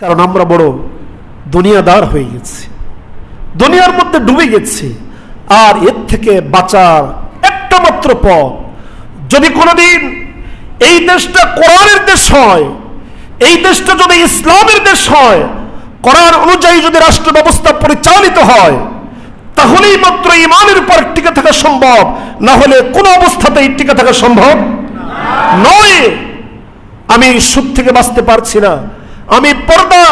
কারণ আমরা বড় দুনিয়াদার হয়ে গেছি। দুনিয়ার মধ্যে ডুবে গেছি। আর এর থেকে বাঁচার একটা মাত্র পথ, যদি কোনোদিন এই দেশটা কোরআনের দেশ হয়, এই দেশটা যদি ইসলামের দেশ হয়, কোরআন অনুযায়ী যদি রাষ্ট্র ব্যবস্থা পরিচালিত হয়, তাহলেই মাত্র ইমানের উপর টিকে থাকা সম্ভব। না হলে কোনো অবস্থাতেই টিকে থাকা সম্ভব নয়। আমি সুদ থেকে বাঁচতে পারছি না। আমি পর্দা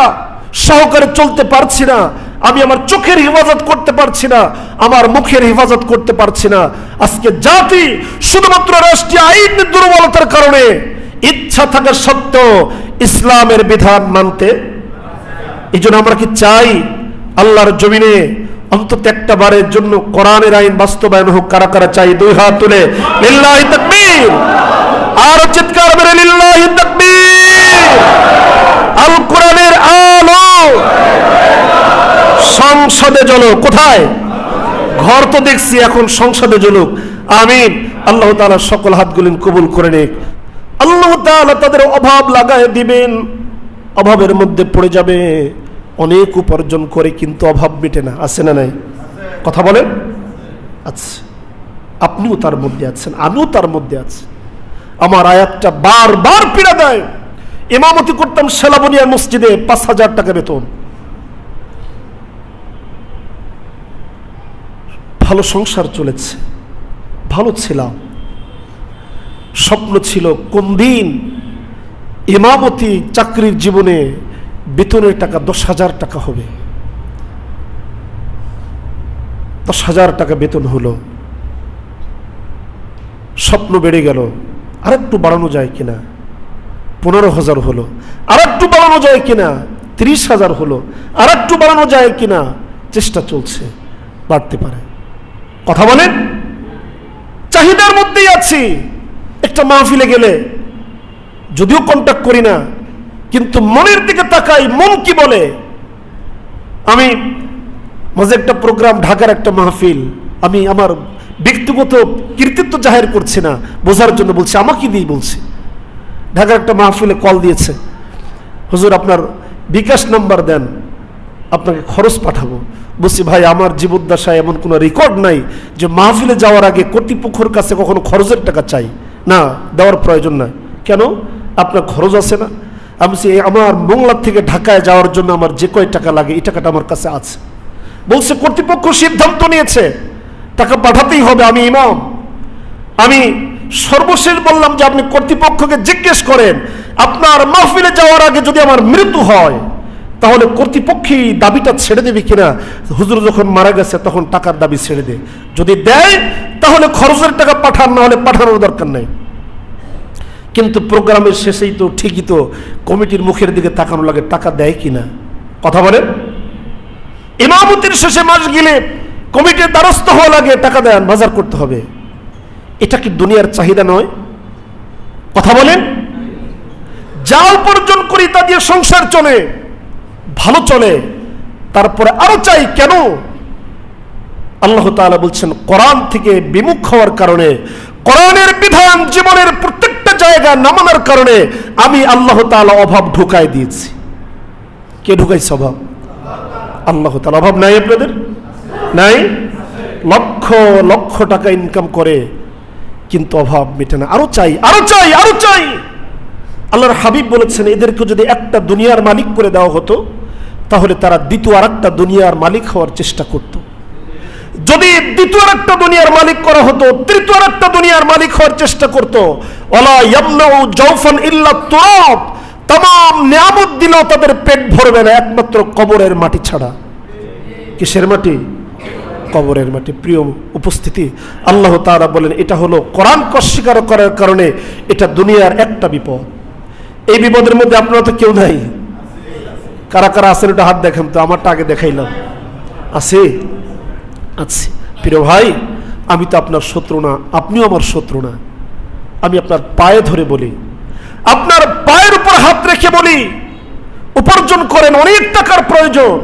সহকারে চলতে পারছি না। আমি আমার চোখের হেফাজত করতে পারছি না। আমার মুখের হেফাজত করতে পারছি না। আজকে জাতি শুধুমাত্র রাষ্ট্রীয় আইন দুর্বলতার কারণে ইচ্ছা থাকা সত্ত্বেও ইসলামের বিধান মানতে এই জন্য আমরা কি চাই আল্লাহর জমিনে অন্তত একটা বারের জন্য কোরআনের আইন বাস্তবায়ন হোক? কারা কারা চাই? দুই হাত তুলে। আর চিৎকার আল কোরআনের আলো সংসদে জ্বলো কোথায়? ঘর তো দেখছি এখন সংসদে জ্বলুক। আমিন। আল্লাহ তাআলা সকল হাতগুলিন কবুল করে নিক। আল্লাহ তাআলা তাদের অভাব লাগায় দিবেন। অভাবের মধ্যে পড়ে যাবে। অনেক উপার্জন করে কিন্তু অভাব মেটে না। আছে না নাই? কথা বলেন? আচ্ছা আপনিও তার মধ্যে আছেন, আমিও তার মধ্যে আছি। আমার আয়াতটা বারবার পীড়া দেয়। ইমামতি করতাম সেলাবনিয়া মসজিদে পাঁচ হাজার টাকা বেতন। ভালো সংসার চলেছে, ভালো ছিলাম। স্বপ্ন ছিল কোন দিন ইমামতি চাকরির জীবনে বেতনের টাকা দশ হাজার টাকা হবে। দশ হাজার টাকা বেতন হলো। স্বপ্ন বেড়ে গেল আর একটু বাড়ানো যায় কিনা? পনেরো হাজার হলো। আর একটু বাড়ানো যায় কিনা? তিরিশ হাজার হলো। আর একটু বাড়ানো যায় কিনা? চেষ্টা চলছে, বাড়তে পারে। কথা বলেন চাহিদার মধ্যেই আছি। একটা মাহফিলে গেলে যদিও কন্ট্যাক্ট করি না, কিন্তু মনের দিকে তাকাই মন কি বলে? আমি মাঝে একটা প্রোগ্রাম ঢাকার একটা মাহফিল, আমি আমার ব্যক্তিগত কৃতিত্ব জাহের করছি না, বোঝার জন্য বলছি, আমাকে দিয়েই বলছি। ঢাকার একটা মাহফিলে কল দিয়েছে। হুজুর, আপনার বিকাশ নাম্বার দেন। আপনাকে খরচ পাঠাবো। বলছি ভাই আমার জীবদ্দশায় এমন কোনো রেকর্ড নাই যে মাহফিলে যাওয়ার আগে কর্তৃপক্ষের কাছে কখনো খরচের টাকা চাই। না দেওয়ার প্রয়োজন নাই। কেন? আপনার খরচ আছে না? আমি বলছি, আমার মোংলার থেকে ঢাকায় যাওয়ার জন্য আমার যে কয় টাকা লাগে এই টাকাটা আমার কাছে আছে। বলছে কর্তৃপক্ষ সিদ্ধান্ত নিয়েছে। টাকা পাঠাতেই হবে আমি ইমাম। আমি সর্বশেষ বললাম যে আপনি কর্তৃপক্ষকে জিজ্ঞেস করেন আপনার মাহফিলে যাওয়ার আগে যদি আমার মৃত্যু হয় তাহলে কর্তৃপক্ষই দাবিটা ছেড়ে দেবে কিনা? হুজুর যখন মারা গেছে, তখন টাকার দাবি ছেড়ে দেয় যদি দেয়, তাহলে খরচের টাকা পাঠান, না হলে পাঠানোর দরকার নেই। কিন্তু প্রোগ্রামের শেষেই তো ঠিকই তো কমিটির মুখের দিকে তাকানো লাগে, টাকা দেয় কিনা? কথা বলেন। ইমামতির শেষে মাস গেলে কমিটির দ্বারস্থ হওয়া লাগে, টাকা দেন, বাজার করতে হবে। এটা কি দুনিয়ার চাহিদা নয়? কথা বলেন। যা উপার্জন করি, তা দিয়ে সংসার চলে। ভালো চলে, তারপরে আরও চাই কেন? আল্লাহ তাআলা বলছেন, কোরআন থেকে বিমুখ হওয়ার কারণে, কোরআনের বিধান জীবনের প্রত্যেকটা জায়গা নামানোর কারণে আমি আল্লাহ তাআলা অভাব ঢুকাই দিয়েছি। কে ঢুকাইছে অভাব? আল্লাহ তালা অভাব নাই আপনাদের? নাই? লক্ষ লক্ষ টাকা ইনকাম করে, কিন্তু অভাব মেটে না। আরও চাই আরও চাই আরও চাই! আল্লাহর হাবিব বলেছেন, এদেরকে যদি একটা দুনিয়ার মালিক করে দেওয়া হতো তাহলে তারা দ্বিতীয় আর একটা দুনিয়ার মালিক হওয়ার চেষ্টা করত। যদি দ্বিতীয় আর একটা দুনিয়ার মালিক করা হতো, তৃতীয় আর একটা দুনিয়ার মালিক হওয়ার চেষ্টা করতো ওলা ইয়ামনাউ জাওফান ইল্লা তুরাব তাম নিয়ামত দিলেও তাদের পেট ভরবে না, একমাত্র কবরের মাটি ছাড়া। কিসের মাটি? কবরের মাটি। প্রিয় উপস্থিতি, আল্লাহ তাআলা বলেন, এটা হলো কোরআন অস্বীকার করার কারণে এটা দুনিয়ার একটা বিপদ। এই বিপদের মধ্যে আপনারা তো কেউ নাই। কারা কারা আছেন এটা হাত দেখেন তো, আমারটা আগে দেখাইলাম। আছে? আছি। প্রিয় ভাই, আমি তো আপনার শত্রু না, আপনিও আমার শত্রু না। আমি আপনার পায়ে ধরে বলি। আপনার পায়ের উপর হাত রেখে বলি, উপার্জন করেন অনেক টাকার প্রয়োজন,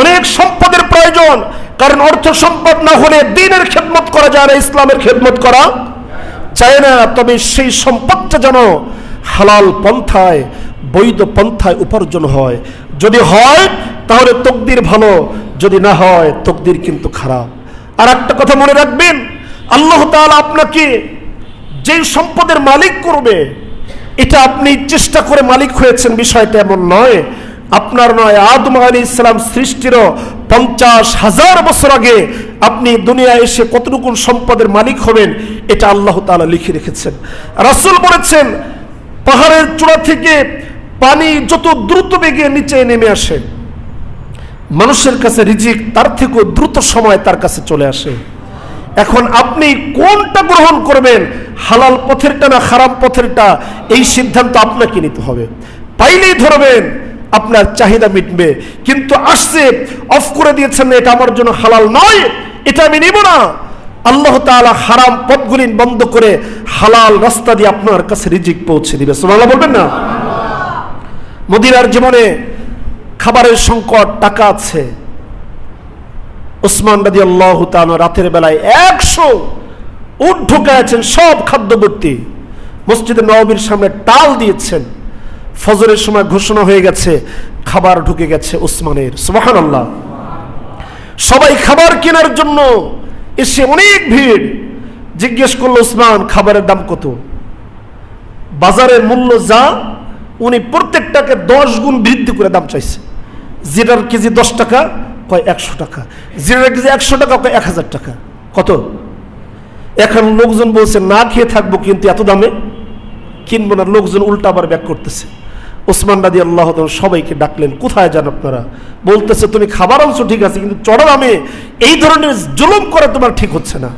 অনেক সম্পদের প্রয়োজন, কারণ অর্থ সম্পদ না হলে দিনের খেদমত করা যায় না, ইসলামের খেদমত করা চায় না। তবে সেই সম্পদটা যেন হালাল পন্থায় বৈধ পন্থায় উপার্জন হয়। যদি হয়, তাহলে তকদির ভালো। যদি না হয়, তকদির কিন্তু খারাপ। আর একটা কথা মনে রাখবেন, আল্লাহ তাআলা আপনাকে যেই সম্পদের মালিক করবে, এটা আপনি চেষ্টা করে মালিক হয়েছেন, বিষয়টা এমন নয়। আপনার নয়, আদম আলী ইসলাম সৃষ্টিরও পঞ্চাশ হাজার বছর আগে আপনি দুনিয়ায় এসে কতটুকু সম্পদের মালিক হবেন, এটা আল্লাহ তাআলা লিখে রেখেছেন। রাসূল বলেছেন, পাহাড়ের চূড়া থেকে পানি যত দ্রুত বেগে নিচে নেমে আসে, মানুষের কাছে রিজিক তার থেকেও দ্রুত সময় তার কাছে চলে আসে। এখন আপনি কোনটা গ্রহণ করবেন, হালাল পথেরটা না খারাপ পথেরটা, এই সিদ্ধান্ত আপনাকে নিতে হবে। পাইলেই ধরবেন, আপনার চাহিদা মিটবে। কিন্তু আসছে, অফ করে দিয়েছেন, এটা আমার জন্য হালাল নয়, এটা আমি নিব না। আল্লাহ তাআলা হারাম পথগুলি বন্ধ করে হালাল রাস্তা দিয়ে আপনার কাছে রিজিক পৌঁছে দিবে। সুবহানাল্লাহ বলবেন না? মদিনার জীবনে খাবারের সংকট টাকা আছে। ওসমান রাদি আল্লাহ রাতের বেলায় একশো উঠ ঢুকাইছেন সব খাদ্যবর্তী। মসজিদে নবীর সামনে টাল দিয়েছেন। ফজরের সময় ঘোষণা হয়ে গেছে, খাবার ঢুকে গেছে ওসমানের সুবাহান আল্লাহ সবাই খাবার কেনার জন্য এসে অনেক ভিড়। জিজ্ঞেস করল ওসমান খাবারের দাম কত? বাজারের মূল্য যা উনি প্রত্যেকটাকে দশ গুণ বৃদ্ধি করে দাম চাইছে। জিরার কেজি দশ টাকা, কয় একশো টাকা। জিরার কেজি একশো টাকা, কয় এক হাজার টাকা। কত? এখন লোকজন বলছে, না খেয়ে থাকব কিন্তু এত দামে? কিনবো না, লোকজন উল্টা আবার ব্যাক করতেছে। ওসমান রাদি আল্লাহ সবাইকে ডাকলেন, কোথায় যান আপনারা? বলতেছে, তুমি খাবার অংশ ঠিক আছে, কিন্তু চড়া দামে এই ধরনের জুলুম করা তোমার ঠিক হচ্ছে না।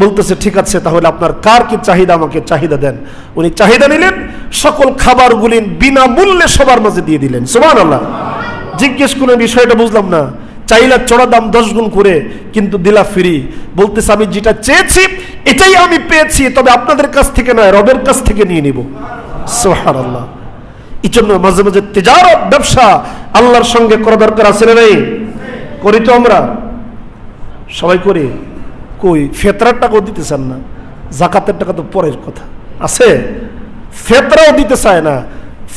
বলতেছে, ঠিক আছে, তাহলে আপনার কার কি চাহিদা? আমাকে চাহিদা দেন। উনি চাহিদা নিলেন, সকল খাবারগুলি বিনামূল্যে সবার মাঝে দিয়ে দিলেন। সোমান আল্লাহ জিজ্ঞেস করে বিষয়টা বুঝলাম না। চাইলা চড়া দাম দশ গুণ করে, কিন্তু দিলা ফ্রি। বলতেছে, আমি যেটা চেয়েছি, এটাই আমি পেয়েছি, তবে আপনাদের কাছ থেকে নয়, রবের কাছ থেকে নিয়ে নিব। সোহার আল্লাহ এই জন্য মাঝে মাঝে তেজারত ব্যবসা আল্লাহর সঙ্গে করা দরকার আছে না নাই? করি তো আমরা। সবাই করি। কই, ফেতরার টাকাও দিতে চান না। জাকাতের টাকা তো পরের কথা। আছে? ফেতরাও দিতে চায় না।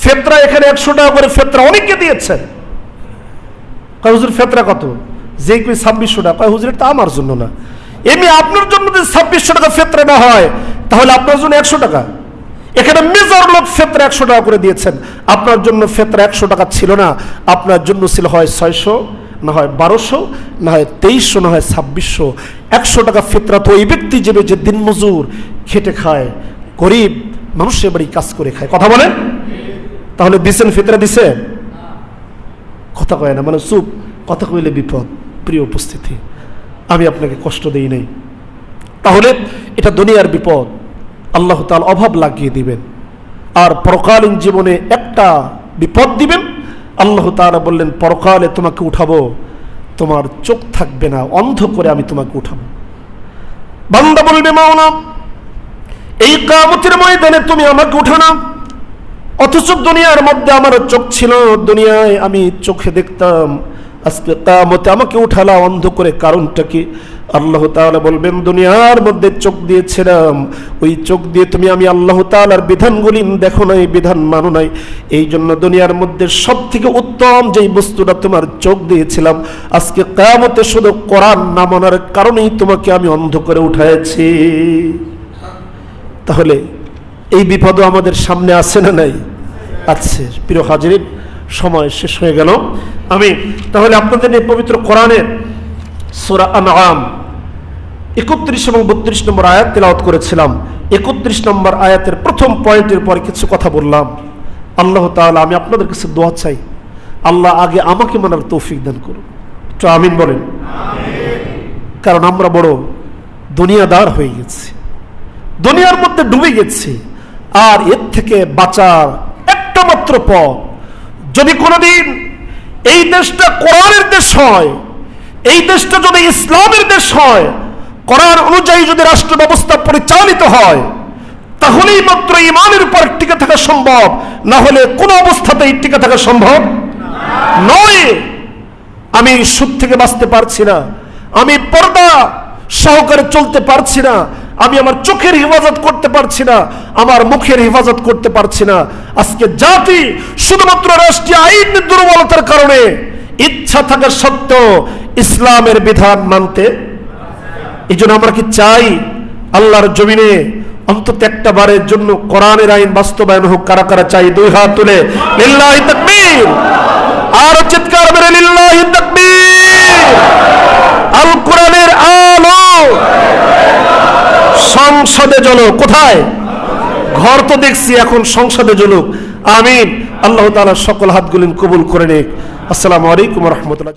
ফেতরা এখানে একশো টাকা করে ফেতরা অনেককে দিয়েছেন। কয়, হুজুর, ফেতরা কত? যে কই, ছাব্বিশশো টাকা। কয়, হুজুর, এটা আমার জন্য না। এমনি আপনার জন্য যদি ছাব্বিশশো টাকা ফেতরা না হয়, তাহলে আপনার জন্য একশো টাকা। এখানে মেজর লোক ফেতরা একশো টাকা করে দিয়েছেন। আপনার জন্য ফেতরা একশো টাকা ছিল না। আপনার জন্য ছিল হয় ছয়শো। না হয় বারোশো, না হয় তেইশশো, না হয় ছাব্বিশশো। একশো টাকা ফেতরা তো ওই ব্যক্তি যে দিনমজুর খেটে খায়, গরিব মানুষের বাড়ি কাজ করে খায়। কথা বলেন? তাহলে দিছেন ফিতরা দিছে? কথা কয় না মানে চুপ। কথা কইলে বিপদ, প্রিয় উপস্থিতি। আমি আপনাকে কষ্ট দেই নাই। তাহলে এটা দুনিয়ার বিপদ। আল্লাহ তাল অভাব লাগিয়ে দিবেন। আর পরকালীন জীবনে একটা বিপদ দিবেন আল্লাহ তাআলা বললেন, পরকালে তোমাকে উঠাবো, তোমার চোখ থাকবে না, অন্ধ করে আমি তোমাকে উঠাবো। বান্দা বলবে মাওনা এই কামতের ময়দানে তুমি আমাকে উঠানো অথচ দুনিয়ার মধ্যে আমার চোখ ছিল, দুনিয়ায় আমি চোখে দেখতাম। আজকে কামতে আমাকে উঠালা অন্ধ করে কারণটা কি? আল্লাহ তাআলা বলবেন, দুনিয়ার মধ্যে চোখ দিয়েছিলাম। ওই চোখ দিয়ে তুমি আমি আল্লাহ তাআলার বিধানগুলি দেখো নাই, বিধান মানো নাই। এই জন্য দুনিয়ার মধ্যে সব থেকে উত্তম যেই বস্তুটা তোমার চোখ দিয়েছিলাম, আজকে কামতে শুধু কোরআন না মানার কারণেই তোমাকে আমি অন্ধ করে উঠাইছি তাহলে এই বিপদও আমাদের সামনে আছে না নাই? আছে। প্রিয় হাজির সময় শেষ হয়ে গেল। আমি তাহলে আপনাদের এই পবিত্র কোরআনের সোরা আনআম একত্রিশ এবং বত্রিশ নম্বর আয়াত তেলাওয়াত করেছিলাম। একত্রিশ নম্বর আয়াতের প্রথম পয়েন্টের পরে কিছু কথা বললাম। আল্লাহ তাআলা, আমি আপনাদের কাছে দোয়া চাই। আল্লাহ আগে আমাকে মানার তৌফিক দান করুন। একটু আমিন বলেন। কারণ আমরা বড় দুনিয়াদার হয়ে গেছি। দুনিয়ার মধ্যে ডুবে গেছি। আর এর থেকে বাঁচার একটা মাত্র পথ, যদি কোনোদিন এই দেশটা কোরআনের দেশ হয়, এই দেশটা যদি ইসলামের দেশ হয় কোরআন অনুযায়ী যদি রাষ্ট্র ব্যবস্থা পরিচালিত হয়, তাহলেই মাত্র ইমানের উপর টিকে থাকা সম্ভব। না হলে কোনো অবস্থাতেই টিকে থাকা সম্ভব নয়। আমি সুদ থেকে বাঁচতে পারছি না। আমি পর্দা সহকারে চলতে পারছি না। আমি আমার চোখের হেফাজত করতে পারছি না। আমার মুখের হেফাজত করতে পারছি না। আজকে জাতি শুধুমাত্র রাষ্ট্রীয় আইন দুর্বলতার কারণে ইচ্ছা থাকা সত্ত্বেও ইসলামের বিধান মানতে এই জন্য আমরা কি চাই আল্লাহর জমিনে অন্তত একটা বারের জন্য কোরআনের আইন বাস্তবায়ন হোক? কারা কারা চাই? দুই হাত তুলে। আর চিৎকার আল কোরআনের আলো। সংসদে জ্বলো। কোথায়? ঘর তো দেখছি এখন সংসদে জ্বলুক আমিন। আল্লাহ তাআলা সকল হাতগুলি কবুল করে নিক। আসসালামু আলাইকুম রহমতুল্লাহ।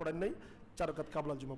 পড়েন নাই, চার কাত কাবলা জুমা